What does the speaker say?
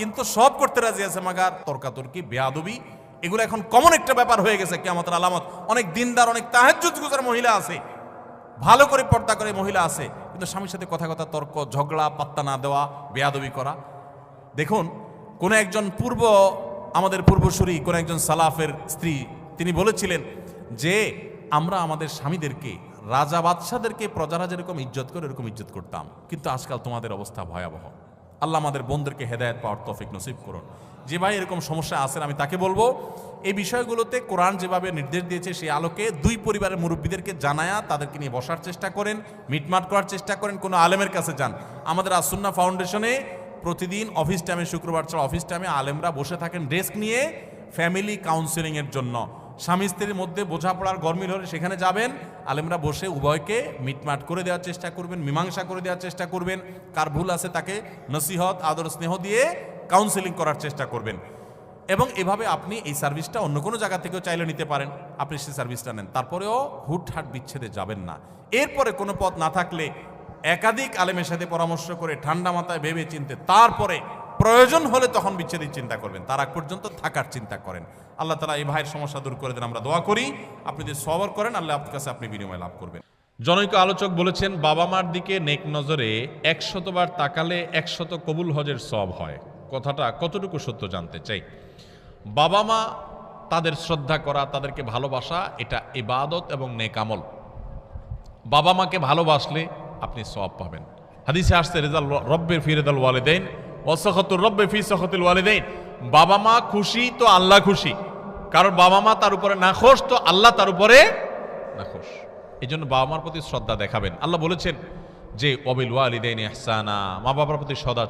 কিন্তু সব করতে রাজি আছে, মাগার। তর্কাতর্কি, বেয়াদবি, এগুলো এখন কমন একটা ব্যাপার হয়ে গেছে কেমতের আলামত। অনেক দিনদার, অনেক তাহাজ্জুদ গুজার মহিলা আছে। ভালো করে পর্দা করে মহিলা আছে, কিন্তু স্বামীর সাথে কথা কথা, তর্ক, ঝগড়া, পাত্তা না দেওয়া, বেয়াদবি করা। দেখুন, কোন একজন পূর্ব, আমাদের পূর্বসূরি, কোন একজন সালাফের স্ত্রী, তিনি বলেছিলেন যে, আমরা আমাদের স্বামীদেরকে, রাজা বাদশাদেরকে প্রজারা যেরকম ইজ্জত করে, এরকম ইজ্জত করতাম। কিন্তু আজকাল তোমাদের অবস্থা ভয়াবহ। আল্লাহ আমাদের বোনদেরকে হেদায়ত পাওয়ার তফিক নসিব করুন। যে ভাই এরকম সমস্যা আছেন, আমি তাকে বলব, এই বিষয়গুলোতে কোরআন যেভাবে নির্দেশ দিয়েছে সেই আলোকে দুই পরিবারের মুরব্বীদেরকে জানায়া তাদেরকে নিয়ে বসার চেষ্টা করেন, মিটমাট করার চেষ্টা করেন, কোনো আলেমের কাছে যান। আমাদের আসুন্না ফাউন্ডেশনে প্রতিদিন অফিস টাইমে, শুক্রবার ছাড়া অফিস টাইমে আলেমরা বসে থাকেন ডেস্ক নিয়ে ফ্যামিলি কাউন্সেলিংয়ের জন্য। স্বামী স্ত্রীর মধ্যে বোঝাপড়ার গরমিল হলে সেখানে যাবেন। আলেমরা বসে উভয়কে মিটমাট করে দেওয়ার চেষ্টা করবেন, মীমাংসা করে দেওয়ার চেষ্টা করবেন। কার ভুল আছে তাকে নসিহত, আদর, স্নেহ দিয়ে কাউন্সেলিং করার চেষ্টা করবেন। এবং এভাবে আপনি এই সার্ভিসটা অন্য কোনো জায়গা থেকেও চাইলে নিতে পারেন। আপনি সেই সার্ভিসটা নেন। তারপরেও হুটহাট বিচ্ছেদে যাবেন না। এরপরে কোনো পথ না থাকলে একাধিক আলেমের সাথে পরামর্শ করে ঠান্ডা মাথায় ভেবে চিনতে তারপরে প্রয়োজন হলে তখন বিচ্ছেদের চিন্তা করবেন। তার আগ পর্যন্ত থাকার চিন্তা করেন। আল্লাহ তালা এই ভাইয়ের সমস্যা দূর করে দেন। আমরা দোয়া করি, আপনি যদি সবর করেন, আল্লাহ আপনার কাছে আপনি বিনিময় লাভ করবেন। জনৈক আলোচক বলেছেন, বাবা মার দিকে নেক নজরে একশতবার তাকালে একশত কবুল হজের সব হয়। কথাটা কতটুকু সত্য জানতে চাই? বাবা মা তাদের শ্রদ্ধা করা, তাদেরকে ভালোবাসা, এটা ইবাদত এবং নেকামল বাবা মাকে ভালোবাসলে আপনি সব পাবেন। হাদিসে আসতে রেজাল রব্বের ফি রেজাল ওয়াসাখাতুর রব্বে ফি সহতুল ওয়ালিদাইন। বাবা মা খুশি তো আল্লাহ খুশি। কারণ বাবা মা তার উপরে নাখোশ, তো আল্লাহ তার উপরে নাখোশ। এই জন্য বাবা মার প্রতি শ্রদ্ধা দেখাবেন। আল্লাহ বলেছেন যে অবিল ওয়ালিদাইন ইহসানা। মা বাবার প্রতি সদাচরণ